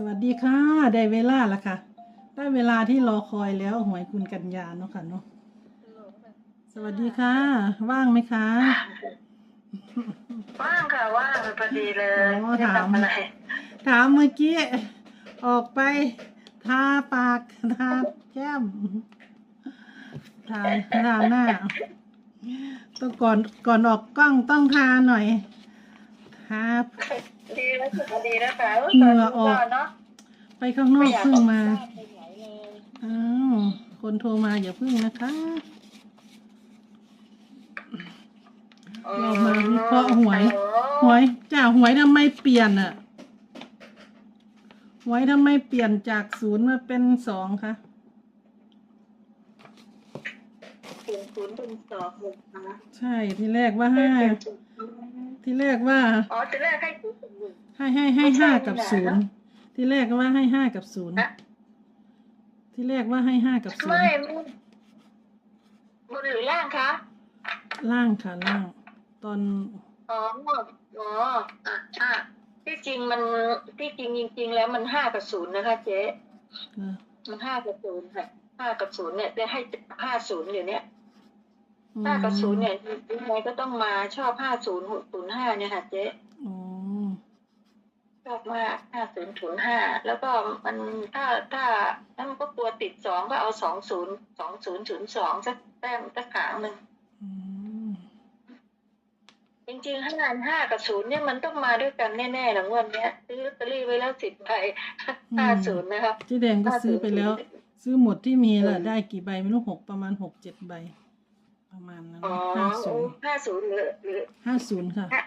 สวัสดีค่ะ ได้เวลาแล้วค่ะ ได้เวลาที่รอคอยแล้วหวยคุณกัญญาเนาะค่ะเนาะสวัสดีค่ะ ว่างไหมคะ ว่างค่ะว่างพอดีเลยอ๋อไม่ถามทำอะไรถามเมื่อกี้ ออกไปทาปากทาแก้มทาทาหน้าต้องก่อนก่อนออกกล้องต้องทาหน่อยทา ดีแล้วสุดดีนะคะเหงื่อออกเนาะไปข้างนอกเพิ่งมาไอยกออกไปไหนเลยอ้าว คนโทรมาอย่าเพิ่งนะคะ เรามาวิเคราะห์หวยโอ้หวยจ่าหวยทำไมเปลี่ยนอะหวยทำไมเปลี่ยนจากศูนย์มาเป็นสองคะ ศูนย์ศูนย์เป็นสองหนึ่งนะใช่ที่แรกว่าห้าที่แรกว่า อ๋อจะแรกให้ศูนย์หนึ่งให้ให้ให้ไม่ใช่ห้ากับนี่แหละศูนย์ที่แรกก็ว่าให้ห้ากับศูนย์ฮะที่แรกว่าให้ห้ากับศูนไม่ย์ไม่บนหรือล่างคะล่างค่ะล่าง ตอนอ๋ออ๋ออะอะที่จริงมันที่จริงจริง ๆ แล้วมันห้ากับศูนย์นะคะ เจ๊เออมันห้ากับศูนย์ค่ะห้ากับศูนย์เนี่ยได้ให้ห้าศูนย์อยู่เนี่ยอืม ห้ากับศูนย์เนี่ยยังไงก็ต้องมาชอบห้าศูนย์หกศูนย์ห้าเนี่ยค่ะเจ๊อ๋อชอบมากห้าศูนย์ศูนย์ห้าแล้วก็มันถ้าถ้าถ้ามันก็กลัวติดสองก็เอาสองศูนย์สองศูนย์ศูนย์สองสักแต้มสักขางหนึ่งอืมจริงๆห้าห้ากับศูนย์เนี่ยมันต้องมาด้วยกันแน่ๆหลังวันเนี้ยซื้อลอตเตอรี่ไว้แล้วสิบใบห้าศูนย์นะครับเจ๊แดงก็ซื้อไปแล้ว ซื้อหมดที่มีแหละได้กี่ใบไม่รู้หกประมาณหกเจ็ดใบ ประมาณนั้นอ๋อห้าศูนย์ห้าศูนย์หรือหรือห้าศูนย์ค่ะ ค่ะ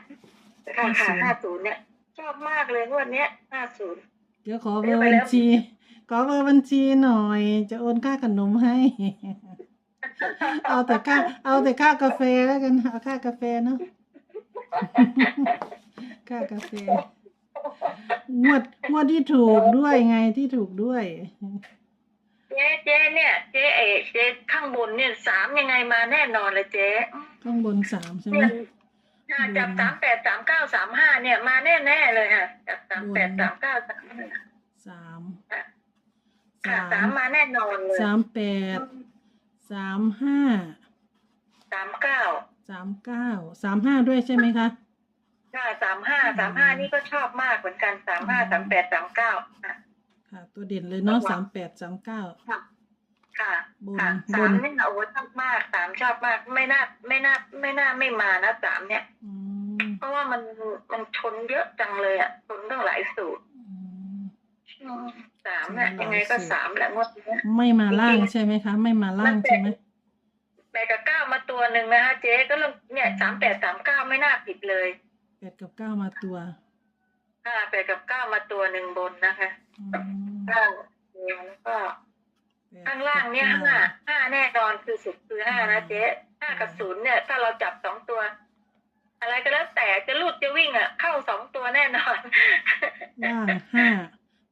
ค่ะ50ห้าศูนย์เนี่ย ชอบมากเลยงวดเนี้ยห้าศูนย์เดี๋ยวขอเบอร์บัญชี ขอเบอร์บัญชีหน่อย จะโอนค่าขนมให้ เอาแต่ค่า เอาแต่ค่ากาแฟแล้วกัน เอาค่ากาแฟเนาะ ค่ากาแฟงวดงวดที่ถูกด้วยไงที่ถูกด้วย เจ๊เจ๊เนี่ยเจ๊เอเจ๊ข้างบนเนี่ยสามยังไงมาแน่นอนเลยเจ๊ข้างบนสามใช่ไหมเนี่ยถ้าจับสามแปดสามเก้าสามห้าเนี่ยมาแน่แน่ๆเลยค่ะจับสามแปดสามเก้าสามสามค่ะสาสามมมาแน่นอนเลยสามแปดสามห้าสามเก้าสามเก้าสามห้าด้วยใช่ไหมคะค่ะสามห้าสามห้านี่ก็ชอบมากเหมือนกันสามห้าสามแปดสามเก้า ค่ะค่ะ ตัวเด่นเลยเนาะสามแปดสามเก้าค่ะบนค่ะบสามนเนี่ยโอ้ชอบมากสามชอบมาก ไม่น่าไม่น่าไม่น่าไม่มานะสามเนี่ยอืมเพราะว่ามันมันชนเยอะจังเลยอะชนตั้งหลายสูตรอืมสามเนี่ยชนหลายยังไงก็สูตรสามแหละงวดเนี้ยไม่มาล่างใช่ไหมคะ ไม่มาล่างใช่ไหมแปดกับเก้ามาตัวหนึ่งนะคะเจ๊ก็เริ่มเนี่ยสามแปดสามเก้าไม่น่าผิดเลยแปดกับเก้ามาตัว ค่ะแปดกับเก้ามาตัวหนึ่งบนนะคะอืมเก้าแล้วก็แปดข้างล่างเนี่ยกับห้าก้ห้าแน่นอนคือสุดคือห้านะเจ๊ห้ากับศูนย์เนี่ย ถ้าเราจับสองตัว อะไรก็แล้วแต่จะลูดจะวิ่งอะ เข้าสองตัวแน่นอน ล่างห้า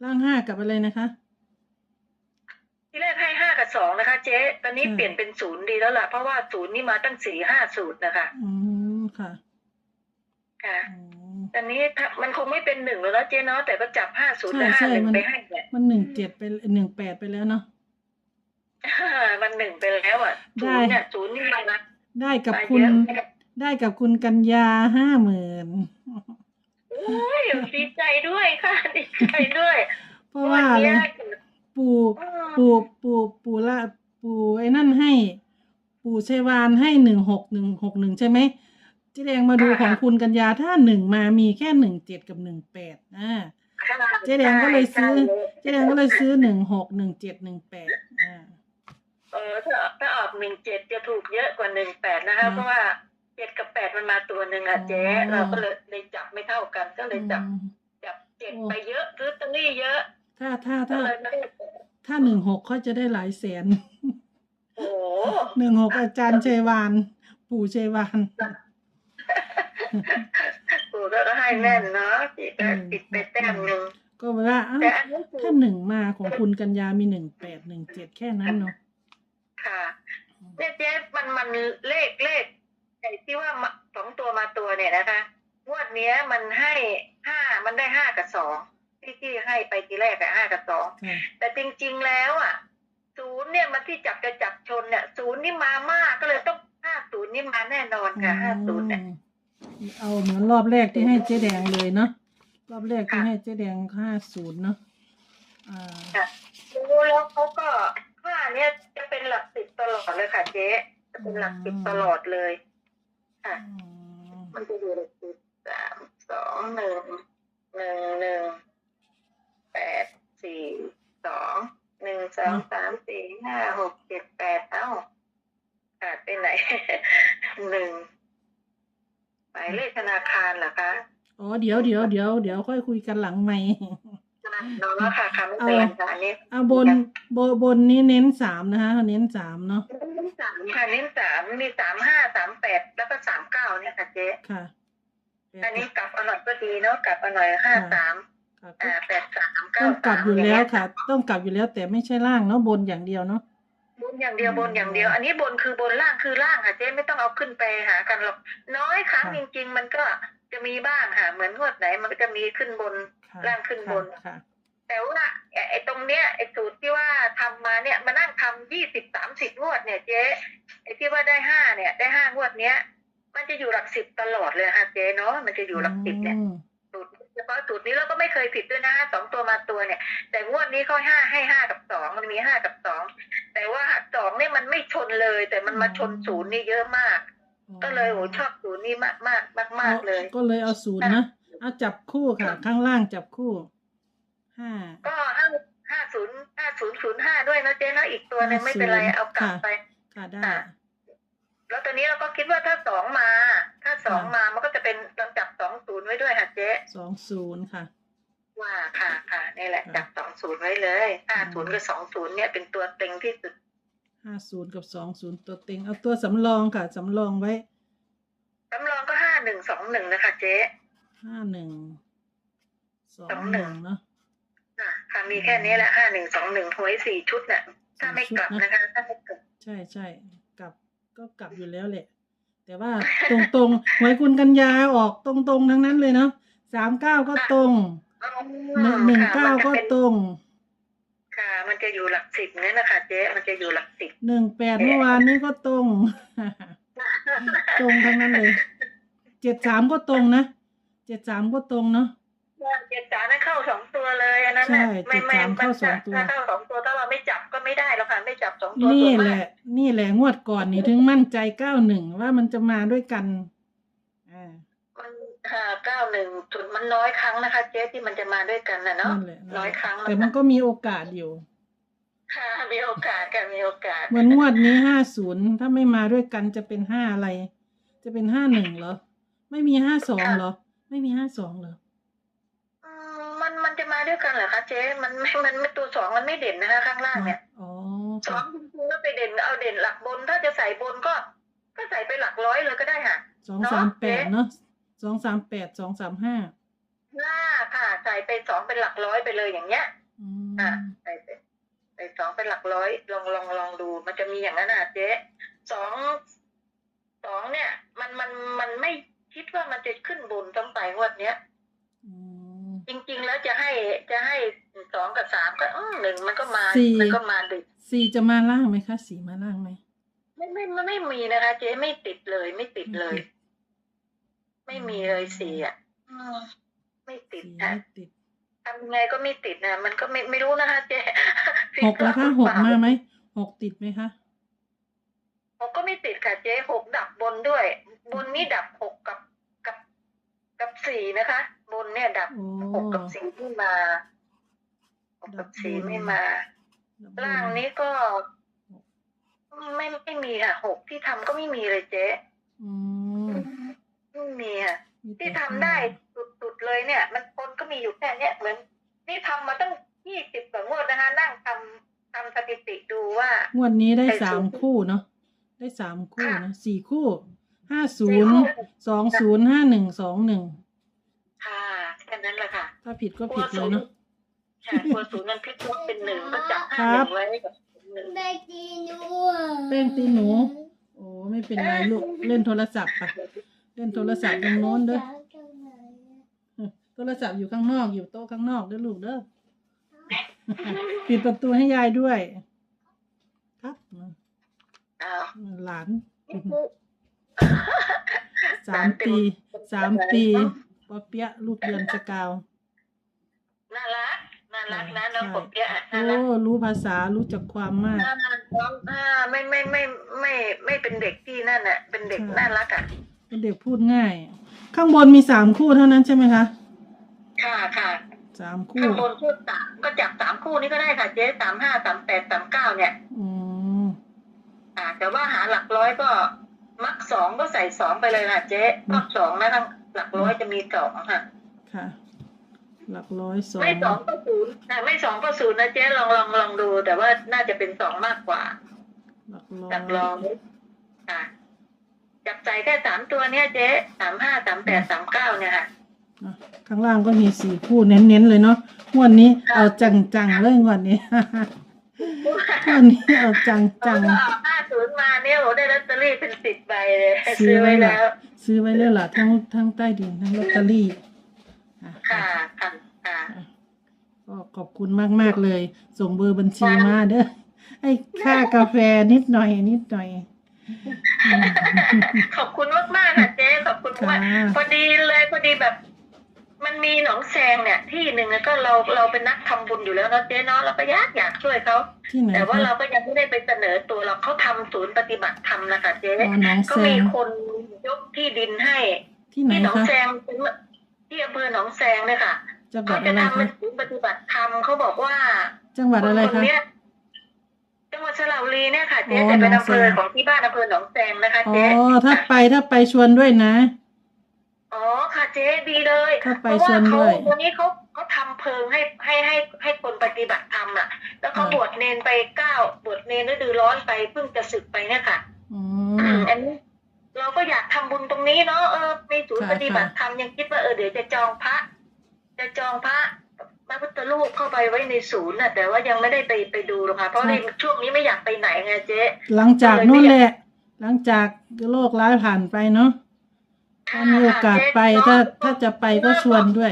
ล่างห้ากับอะไรนะคะ ที่แรกให้ห้ากับสองนะคะ เจ๊ ตอนนี้อืมเปลี่ยนเป็นศูนย์ดีแล้วล่ะ เพราะว่าศูนย์นี่มาตั้งสี่ห้าสูตรนะคะ อืมค่ะ ค่ะ อืมตอนนี้ถ้ามันคงไม่เป็นหนึ่งแล้วนะเจ๊เนาะแต่ก็จับห้าศูนย์ใช่และห้าใช่หนึ่งมันไปให้เนี่ยมันหนึ่งเจ็ดไปหนึ่งแปดไปแล้วเนาะมันหนึ่งไปแล้วอะได้ศูนย์เนี่ยศูนย์นี่มานะได้กับมาคุเยณอะได้กับคุณกัญญาห้าหมื่นโอ้ยดีใจด้วยค่ะดีใจด้วย เพราะว่าวันอะไรเนี้ยปู่อืมปู่ปู่ปู่ละปู่ไอ้นั่นให้ ปู่ชัยวานให้หนึ่งหกหนึ่งหกหนึ่งใช่ไหม เจ๊แดงมาดูของคุณกัญญาถ้าหนึ่งมามีแค่หนึ่งเจ็ดกับหนึ่งแปดอ่าเจ๊แดงก็เลยซื้อเจ๊แดงก็เลยซื้อหนึ่งหกหนึ่งเจ็ดหนึ่งแปดอ่าเออถ้าถ้าออกหนึ่งเจ็ดจะถูกเยอะกว่าหนึ่งแปดนะคะอืมเพราะว่าเจ็ดกับแปดมันมาตัวหนึ่งอะเจ๊อ๋อเราก็เลยเลยจับไม่เท่ากันก็เลยจับอืมจับเจ็ดโอ้ไปเยอะซื้อลอตเตอรี่เยอะ ถ้าถ้าก็ถ้าเลยไม่ได้ถ้าหนึ่งหกเขาจะได้หลายแสนโอ้โหหนึ่งหกอาจารย์ชัยวาน ปู่ชัยวาน ปู่ก็ให้แน่นเนาะจีก็ติดไปแต้มหนึ่งก็เวลาอ้าวแต่อันนี้คือถ้าหนึ่งมาของคุณกัญญามีหนึ่งแปดหนึ่งเจ็ดแค่นั้นเนาะค่ะเนี่ยเจ๊มันมันเลขเลขไอ้ที่ว่ามาสองตัวมาตัวเนี่ยนะคะงวดเนี้ยมันให้ห้ามันได้ห้ากับสองที่ที่ที่ให้ไปทีแรกอะห้ากับสอง ค่ะแต่จริงๆ แล้วอะศูนย์เนี่ยมันที่จับจะจับชนเนี่ยศูนย์นี่มามากก็เลยต้องห้าศูนย์นี่มาแน่นอนค่ะห้าศูนย์เนี่ยอืม เอาเหมือนรอบแรกที่ให้เจ๊แดงเลยเนาะรอบแรกที่ให้เจ๊แดงห้าศูนย์เนาะอ่าดูแล้วเขาก็ห้าเนี่ยจะเป็นหลักสิบตลอดเลยค่ะ เจ๊จะเป็นหลักสิบตลอดเลยค่ะอืมมันจะอยู่หลักสิบสามสองหนึ่งหนึ่งหนึ่งแปดสี่สองหนึ่งสองสามสี่ห้าหกเจ็ดแปดเอ้าขาดไปไหนหนึ่งหมายเลขธ นาคารเหรอคะอ๋อเดี๋ยวเดี๋ยวเดี๋ยวเดี๋ยวค่อยคุยกันหลังไม่น้องว่าค่ะค่ะไม่เป็นไรค่ะอันนี้เอาบนบนบนนี้เน้นสามนะคะเน้นสามเนาะเน้นสามค่ะเน้นสามมีสามห้าสามแปดแล้วก็สามเก้าเนี่ยค่ะเจ๊ค่ะอันนี้กลับเอาหน่อยก็ดีเนาะกลับเอาหน่อยห้าสามค่ะอ่าแปดสามเก้าต้องกลับอยู่แล้วางเงี้ค่ะ ต้องกลับอยู่แล้วแต่ไม่ใช่ล่างเนาะบนอย่างเดียวเนาะ บนอย่างเดียวบนอย่างเดียว อันนี้บนคือบนล่างคือล่างค่ะเจ๊ไม่ต้องเอาขึ้นไปหากันหรอกน้อยครั้งจริง ๆ มันก็จะมีบ้างค่ะ เหมือนงวดไหนมันก็จะมีขึ้นบนค่ะล่างขึ้นบนค่ะแต่ว่าไอ้ไอ้ตรงเนี้ยไอ้สูตรที่ว่าทำมาเนี่ยมานั่งทำยี่สิบสามสิบงวดเนี่ยเจ๊ไอ้ที่ว่าได้ห้าเนี่ย ได้ห้างวดเนี้ย มันจะอยู่หลักสิบตลอดเลยค่ะเจ๊เนาะมันจะอยู่หลักสิบเนี่ยอืมสูตรเฉพาะสูตรนี้เราก็ไม่เคยผิดด้วยนะสองตัวมาตัวเนี่ย แต่งวดนี้เขาห้าให้ห้ากับสองมันมีห้ากับสอง แต่ว่าสองเนี่ยมันไม่ชนเลย แต่มันมาชนศูนย์นี่เยอะมาก ก็เลยโหชอบศูนย์นี่มากมากมากมากๆเลย ก็เลยเอาศูนย์นะเอาจับคู่ค่ะ ข้างล่างจับคู่ห้าก็ห้าห้าศูนย์ห้าศูนย์ศูนย์ห้าด้วยนะเจ๊นะอีกตัวหนึงไม่เป็นไร50เอากลับค่ะไปค่ะได้ค่ะแล้วตอนนี้เราก็คิดว่าถ้าสองมา ถ้าสองมามันก็จะเป็นลองจับสองศูนย์ไว้ด้วยค่ะเจ๊สองศูนย์ค่ะ ว่าค่ะค่ะนี่แหละค่ะจับสองศูนย์ไว้เลยห้าอืศูนย์มกับสองศูนย์เนี่ยเป็นตัวเต็งที่สุดห้าศูนย์กับสองศูนย์ตัวเต็ง เอาตัวสำรองค่ะ สำรองไว้สำรองก็ห้าหนึ่งสองหนึ่งนะคะเจ๊ห้าหนึ่งสองสองหหนึ่นึ่งงเนาะค่ะค่ะมีแค่นี้แหละห้าหนึ่งสองหนึ่งหวยสี่ชุดน่ะ ถ้าไม่กลับนะคะ ถ้าไม่กลับ ใช่ใช่กลับก็กลับอยู่แล้วแหละ แต่ว่าตรงตรงๆหวยคุณกัญญาออกตรงตรงๆทั้งนั้นเลยเนาะสามเก้าก็ตรง หนึ่งหนึ่งเก้าก็ตรง ค่ะ มันจะอยู่หลักสิบเนี่ยนะคะเจ๊มันจะอยู่หลักสิบหนึ่งแปดเมื่อวานนี้ก็ตรง ตรงทั้งนั้นเลยเจ็ดสามก็ตรงนะเจ็ดสามก็ตรงเนาะเจ็ดสามนั้นเข้าสองตัวเลยอันนั้นน่ะใช่ไม่ไม่เจ็ดสามเข้าสองตัวถ้าเข้าสองตัวถ้าเราไม่จับก็ไม่ได้แล้วค่ะไม่จับสองตัวนี่ส่วนแหมากละ นี่แหละงวดก่อนนี่ถึงมั่นใจเก้าหนึ่งว่ามันจะมาด้วยกันอ่ามัน ค่ะเก้าหนึ่งจุดมันน้อยครั้งนะคะ เจ๊ที่มันจะมาด้วยกันนะเนาะนั่นแหละนั่นแหละน้อยครั้งแต่มันก็มีโอกาสอยู่ ค่ะ มีโอกาสกันมีโอกาสเหมือนงวดนี้ห้าศูนย์ถ้าไม่มาด้วยกันจะเป็นห้าอะไร จะเป็นห้าหนึ่งเหรอ ไม่มีห้าสองเหรอ ไม่มีห้าสองเหรออืมมันมันจะมาด้วยกันเหรอคะเจ๊มันไม่มันไม่ตัวสองมันไม่เด่นนะคะข้างล่างเนี่ยอ๋อสอค่ะงจริงๆแล้วไปเด่นเอาเด่นหลักบน ถ้าจะใส่บนก็ ก็ใส่ไปหลักร้อยเลยก็ได้ค่ะสองสามแปดเนาะ สองสามแปดสองสามห้าหน้าค่ะใส่ไปสองเป็นหลักร้อยไปเลยอย่างเงี้ยอือะมใส่ไปใส่สองเป็นหลักร้อยลองลองลองดู มันจะมีอย่างนั้นอะเจ๊สองสองเนี่ย มันมันมันไม่คิดว่ามันจะขึ้นบนต้องไปงวดเนี้ยอืมจริง ๆ แล้วจะให้จะให้สองกับสามก็อื้อหนึ่งมันก็มาสี่มันก็มาดึกสี่จะมาล่างไหมคะสี่มาล่างไหมไม่ไม่ไม่ไม่มีนะคะ เจ๊ไม่ติดเลยไม่ติดเลย ไม่มีเลยสี่อะอืมไม่ติดสี่ค่ะไม่ติดทำยังไงก็ไม่ติดนะมันก็ไม่ไม่รู้นะคะเจ๊หกแล้วคะหกมาไหมหกติดไหมคะหกก็ไม่ติดค่ะเจ๊หกดับบนด้วย บนนี่ดับหกกับกับกับสี่นะคะ บนเนี่ยดับโอ้หกกับสี่ไม่มาหกกับสี่ไม่มา ล่างนี้ก็ ไม่ไม่มีค่ะหกที่ทำก็ไม่มีเลยเจ๊อืมไม่มีค่ะมีแต่ ที่ทำได้สุดๆเลยเนี่ย มันคนก็มีอยู่แค่เนี้ยเหมือนนี่ทำมาตั้งยี่สิบกว่างวดนะคะ นั่งทำทำสถิติดูว่างวดนี้ได้ไอ้สามศูนย์คู่เนาะได้สามคู่ค่ะนะสี่คู่ห้าศูสี่นย์คู่สองศูนย์ห้าหนึ่งสองหนึ่งค่ะแค่นั้นแหละค่ะ ถ้าผิดก็ผิดเลยเนาะใช่ตัวศูนย์มันพลิกล็อกเป็นหนึ่งก็จับครัห้าหบนึ่งไว้กับหนึ่งได้ตีหนูแป้งตีหนูโอ้ไม่เป็นไรลูกเล่นโทรศัพท์ค่ะ เล่นโทรศัพท์ตรงโน้นเด้อโทโทรศัพท์อยู่ข้างนอกอยู่โต๊ะข้างนอกเด้อลูกเด้อปิดประตูให้ยายด้วย ครับอ้าวหลานสามปีสามปีปอเปียะลูกเดือนสกาวน่ารักน่ารักนะน้องใช่ปกเปียะโอ้น่ารักรู้ภาษารู้จักความมากน่ารักน้องอ่าไม่ไม่ไม่ไม่ไม่เป็นเด็กที่นั่นอะเป็นเด็กค่ะน่ารักอะ เป็นเด็กพูดง่าย ข้างบนมีสามคู่เท่านั้นใช่ไหมคะค่ะค่ะสามคู่ข้างบนคู่สามก็จับสามคู่นี้ก็ได้ค่ะเจ๊สามห้าสามแปดสามเก้าเนี่ยอืมอ่า แต่ว่าหาหลักร้อยก็มักสองก็ใส่สองไปเลยค่ะเจ๊มักสองนะทั้งหลักร้อยจะมีสองค่ะ ค่ะ หลักร้อยสองไม่สองก็ศูนย์นะไม่สองก็ศูนย์นะเจ๊ลองลองลองดู แต่ว่าน่าจะเป็นสองมากกว่า หลักร้อยหลักร้อยค่ะ จับใจแค่สามตัวเนี่ยเจ๊สามห้าสามแปดสามเก้าเนี่ยค่ะ อะข้างล่างก็มีสี่คู่เน้นๆเลยเนาะงวันนี้ค่ะเอาจังๆเลยงวันนี้ งวันนี้เอาจังเอาก็เอาห้าศูนย์มาเนี่ยโหได้ลอตเตอรี่เป็นสิบใบเลยซื้ซื้ออไว้ไว้ล่ะแล้วๆซื้อไว้เลยล่ะทั้งทั้งใต้ดินทั้งลอตเตอรี่อะค่ะค่ะค่ะ ก็ขอบคุณมากๆเลย ส่งเบอร์บัญชีมาเด้อให้ค่ากาแฟนิดหน่อยนิดหน่อยอืม ขอบคุณมากมากๆค่ะเจ๊ขอบคุณมากค่ะพอดีเลยพอดีแบบ มันมีหนองแซงเนี่ย ที่หนึ่งแล้วก็เราเราเป็นนักทำบุญอยู่แล้วเนาะเจ๊เนาะเราก็อยากอยากช่วยเขาที่ไหนแต่ว่าคะเราก็ยังไม่ได้ไปเสนอตัวเราเขาทำศูนย์ปฏิบัติธรรมนะคะเจ๊อ๋อหน้องก็แซมีงคนยกที่ดินให้ที่ไหนที่หนองคะแซงเป็นที่อำเภอหนองแซงเนี่ยค่ะจังหวัเขาดจะอะไรทำเป็คะนศูนย์ปฏิบัติธรรมเขาบอกว่าจังหวัดอะไรคนคะเนี้ยจั งหวัดสระบุรีเนี่ยค่ะเจ๊อ๋อแต่เป็นหนองอำเภอแซงของที่บ้านอำเภอหนองแซงนะคะอ๋อเจ๊ถ้าไปถ้าไปชวนด้วยนะ อ๋อค่ะเจ๊ดีเลยถ้าไปเพราะชวว่านเขาด้วย วันนี้เขาเขาทำเพลิงให้ให้ให้ให้คนปฏิบัติธรรมอะ แล้วเขาอ่าบวชเนนไปเก้าบวชเนนฤดูร้อนไปเพิ่งจะศึกไปเนี่ยค่ะ อืมอันนี้เราก็อยากทำบุญตรงนี้เนาะเออมีศูนย์ค่ะปฏิบัติธรรมยังคิดว่าเออเดี๋ยวจะจองพระ จะจองพระ พระพุทธรูปเข้าไปไว้ในศูนย์น่ะแต่ว่ายังไม่ได้ไปไปดูหรอกค่ะ เพราะในช่วงนี้ไม่อยากไปไหนไงเจ๊หลังจากนู่นแหละ หลังจากโรคร้ายผ่านไปเนาะถ้ามีโอกาสไปถ้าถ้าจะไปก็ชวนด้วย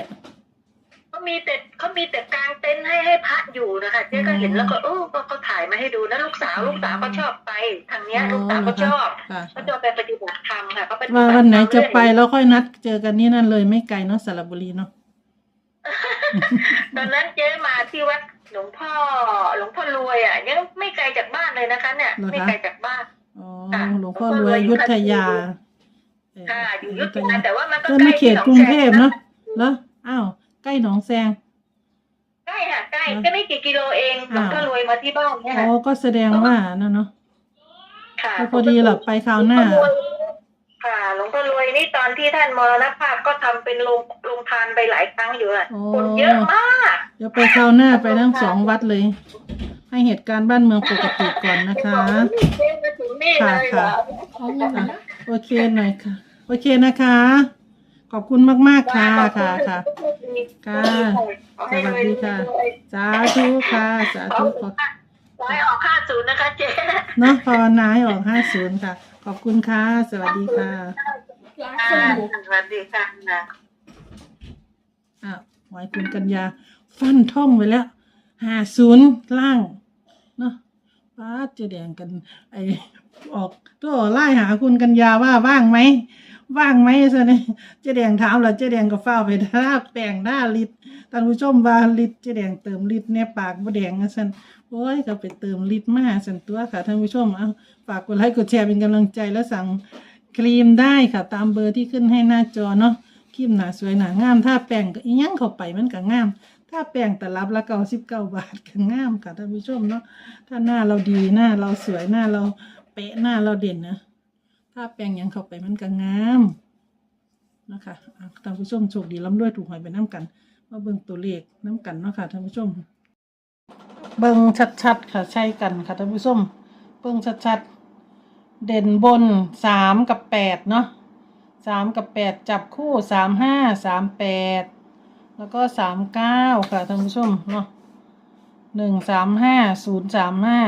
เขามีแต่เขามีแต่กางเต็นท์ให้ให้พระอยู่นะคะเจ๊ก็เห็นอืมแล้วก็เออก็เขาถ่ายมาให้ดูนะลูกสาวอืมลูกสาวก็ชอบไป ทางเนี้ยอ๋อลูกสาวก็ชอบค่ะเขาจะไปปฏิบัติธรรมค่ะเขาปฏิบัว่าติธรรมวันไหนจะไปเรื่อยแล้วค่อยนัดเจอกันนี่นั่นเลยไม่ไกลเนาะสระบุรีเนาะ ตอนนั้นเจ๊มาที่วัดหลวงพ่อ หลวงพ่อรวยอะยังไม่ไกลจากบ้านเลยนะคะ เนี่ย เหรอคะ ไม่ไกลจากบ้าน อ๋อค่ะ หลวงพ่อรวยอยุทธยาเค่ะอยู่อยุทธยาแต่ว่ามันก็ก็ใกไม่ล้เขตกรุงเทพเนาะแล้วอ้าวใกล้หนองแซง ใกล้ค่ะใกล้อะก็ไม่กี่กิโลเองหลวงพ่อรวยมาที่บ้านเนี่ยอ๋อค่ะก็แสดงว่านั่นเนาะค่ะ ก็พอดีหลับไปคราวหน้าลวงพ่อรวย ค่ะหลวงพ่อรวยนี่ตอนที่ท่านมรณภาพก็ทำเป็นโรงโรงทานไปหลายครั้งอยู่อะโอ้คนเยอะมากเดี๋ยวไปคราวหน้าไปทั้งสองวัดเลย ให้เหตุการณ์บ้านเมืองปกติก่อนนะคะเจ๊มาถึงนี่เลยเหรออะโอเคหน่อยค่ะ โอเคนะคะ ขอบคุณมาก ๆ ค่ะค่ะค่ะค่ะขอให้รวยสวัสดีค่ะรวยสาธุค่ะ สาธุขอข อให้ออกค่าศูนย์นะคะเจ๊เนาะภาวนาให้ออกห้าศูนย์ค่ะ ขอบคุณค่ะ สวัสดีค่ะค่ะสวัสดีค่ะ อะหมายคุณกัญญา ฟันท่องไว้แล้วห้าศูนย์ล่างเนาะป้าดเจะแดงกัน ไอออกตัวไล่หาคุณกัญญาว่าว่างไหม ว่างไหมซะเนี่ยเจ๊แดงถามแล้วเจ๊แดงก็เฝ้าไปทาแป้งหน้าลิดท่านผู้ชมว่าลิดเจ๊แดงเติมลิดเนี่ยปากบ่แดงนะสันโอ้ยก็ไปเติมลิดมาสันตัวค่ะท่านผู้ชมเอาฝากกดไลค์กดแชร์เป็นกำลังใจแล้วสั่งครีมได้ค่ะ ตามเบอร์ที่ขึ้นให้หน้าจอเนาะครีมหนาสวยหนางามถ้าแป้งก็อีหยังเข้าไปมันก็งามถ้าแป้งแต่รับละเก้าสิบเก้าบาทก็งามค่ะท่านผู้ชมเนาะถ้าหน้าเราดีหน้าเราสวยหน้าเราเป๊ะหน้าเราเด่นนะ ถ้าแปลงยังเข้าไปมันก็งามนะคะท่านผู้ชมโชคดีล้ำด้วยถูกหวยไปน้ำกัน มาเบิ่งตัวเลขน้ำกันเนาะค่ะท่านผู้ชม เบิ่งชัดๆค่ะใช่กันค่ะท่านผู้ชม เบิ่งชัดๆ เด่นบนสามกับแปดเนาะสามกับแปดจับคู่สามห้าสามแปดแล้วก็สามเก้าค่ะท่านผู้ชมเนาะหนึ่งสามห้าศูนย์สามห้า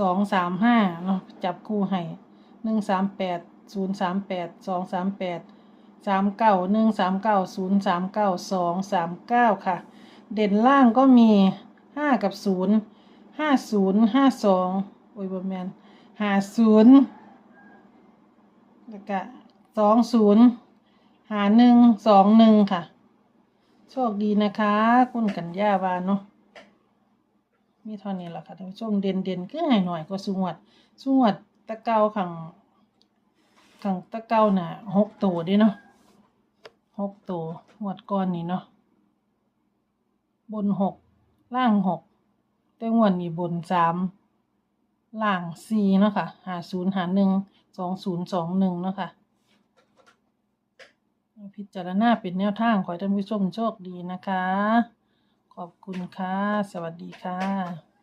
สองสามห้าเนาะจับคู่ให้ หนึ่งสามแปดศูนย์สามแปดสองสามแปดสามเก้าหนึ่งสามเก้าศูนย์สามเก้าสองสามเก้าค่ะ เด่นล่างก็มีห้ากับศูนย์ห้าศูนย์ห้าสองโอ้ยบอมแมนห้าศูนย์แล้วก็สองศูนย์หาหนึ่งสองหนึ่งค่ะ โชคดีนะคะ คุณกัญญาวานเนาะมีเท่านี้แหละค่ะท่านผู้ชมเด่นเด่นๆคือให้หน่อยก็สงวดสงวด ตะเกาขังขังตะเกาน่ะหกตัวด้เนาะหกตัวหวดก้อนนี่เนาะบนหกล่างหกแต่งวดนี้บนสามล่างสี่เนาะค่ะหาศูนย์หาหนึ่งสองศูนย์สองหนึ่งเนาะค่ะพิจารณาเป็นแนวทางขอให้ท่านผู้ชมโชคดีนะคะ ขอบคุณค่ะ สวัสดีค่ะ